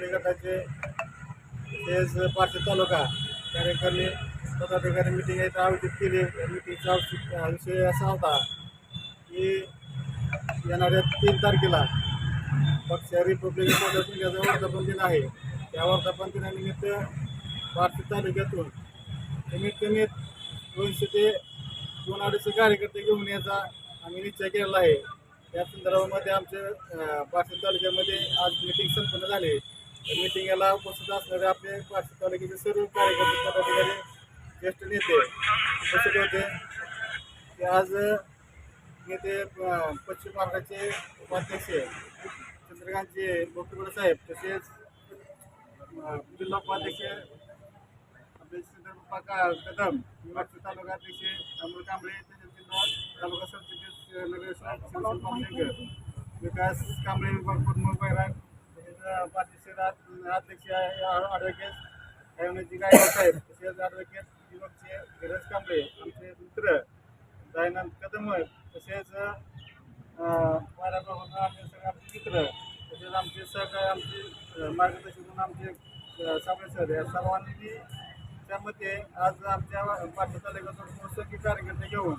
बचत गटाचे तेच पाचशे तालुका कार्यकारिणी पदाधिकारी मिटिंग इथं आयोजित केली. मिटिंगचा विषय असा होता की येणाऱ्या तीन तारखेला पक्ष रिपब्लिक पक्ष वर्धापन दिन आहे. त्या वर्धापन दिनानिमित्त पाचशे तालुक्यातून कमीत कमी दोनशे ते दोन अडीचशे कार्यकर्ते घेऊन यायचा आम्ही निश्चय केलेला आहे. या संदर्भामध्ये आमच्या अं, तालुक्यामध्ये आज मिटिंग संपन्न झाली. मिटिंगला उपस्थित असणारे आपले पाचशे तालुक्याचे सर्व कार्यकर्ते पदाधिकारी ज्येष्ठ नेते उपस्थित होते. ते आज नेते पश्चिम मार्गाचे उपाध्यक्ष चंद्रकांतचे बोकीबडे साहेब तसेच जिल्हा उपाध्यक्ष आपले सिद्धप्पा कदम विभागचे तालुका अध्यक्ष अमोल कांबळे तसेच जिल्हा तालुका सरचिटणीस नगर विकास कांबळे विभाग प्रमुख बैराग अध्यक्ष ॲडव्होकेट अयोनजी गायकवाड साहेब तसेच ॲडव्होकेट विभागचे धीरज कांबळे आमचे मित्र दयानंद कदम तसेच माझ्या आमचे सगळे आमचे मित्र तसेच आमचे सहकार आमचे अं, मार्गदर्शक म्हणून आमचे साबळे सर या सर्वांनी त्यामध्ये आज आमच्या पाचशे तालुक्यातून मोसकी कार्यकर्ते घेऊन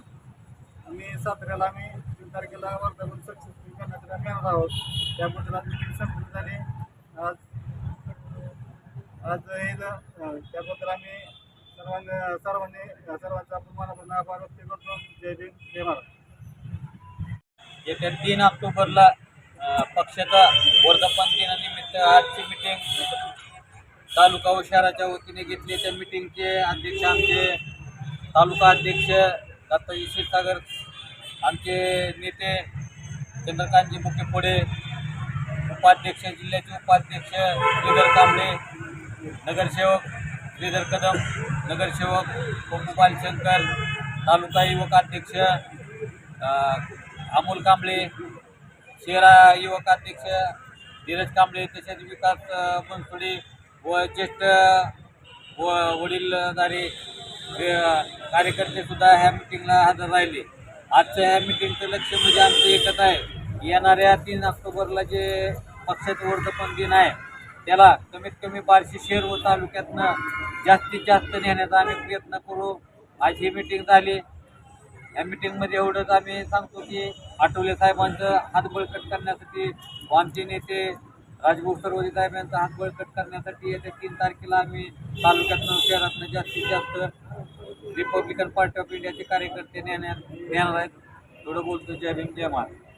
आम्ही साताऱ्याला आम्ही तीन तारखेला वर्धापन सक्सेसफुल करण्यासाठी आम्ही येणार आहोत त्याबद्दल आज मिटिंग संपन्न झाली. आज आज हे त्याबद्दल आम्ही सर्वांना सर्वांनी सर्वांचा आपण मनापासून आभार व्यक्त करतो. जय भीम जय महाराज येत्या तीन ऑक्टोबरला पक्षाचा वर्धापन दिनानिमित्त आजची मिटिंग तालुका व शहराच्या वतीने घेतली. त्या मिटिंगचे अध्यक्ष आमचे तालुका अध्यक्ष दत्ताजी क्षीरसागर आमचे नेते चंद्रकांतजी मुखे पुढे उपाध्यक्ष जिल्ह्याचे उपाध्यक्ष श्रीधर कांबळे नगरसेवक श्रीधर कदम नगरसेवक पप्पू शंकर तालुका युवक अध्यक्ष अमोल कांबळे शहरा युवक अध्यक्ष धीरज कांबळे तसेच विकास अ, बनसोडे व ज्येष्ठ व वडीलधारे अ, कार्यकर्ते सुद्धा ह्या मिटिंगला हजर राहिले. आजच्या ह्या मिटिंगचं लक्ष म्हणजे आमचं एकच आहे. येणाऱ्या तीन ऑक्टोबरला जे पक्षाचं वर्धपन दिन आहे त्याला कमीत कमी बार्शी शेर व तालुक्यातनं जास्तीत जास्त नेण्याचा आम्ही प्रयत्न करू. आज ही मिटिंग झाली. या मिटिंगमध्ये एवढंच आम्ही सांगतो की आठवले साहेबांचं हात बळकट करण्यासाठी व आमचे नेते राजभाऊ सरवरी साहेब यांचा हात बळकट करण्यासाठी येत्या तीन तारखेला आम्ही तालुक्यातनं शहरातनं जास्तीत जास्त रिपब्लिकन पार्टी ऑफ इंडियाचे कार्यकर्ते नेण्यात नेणार आहेत एवढं बोलतो जय भीम जय महाराज.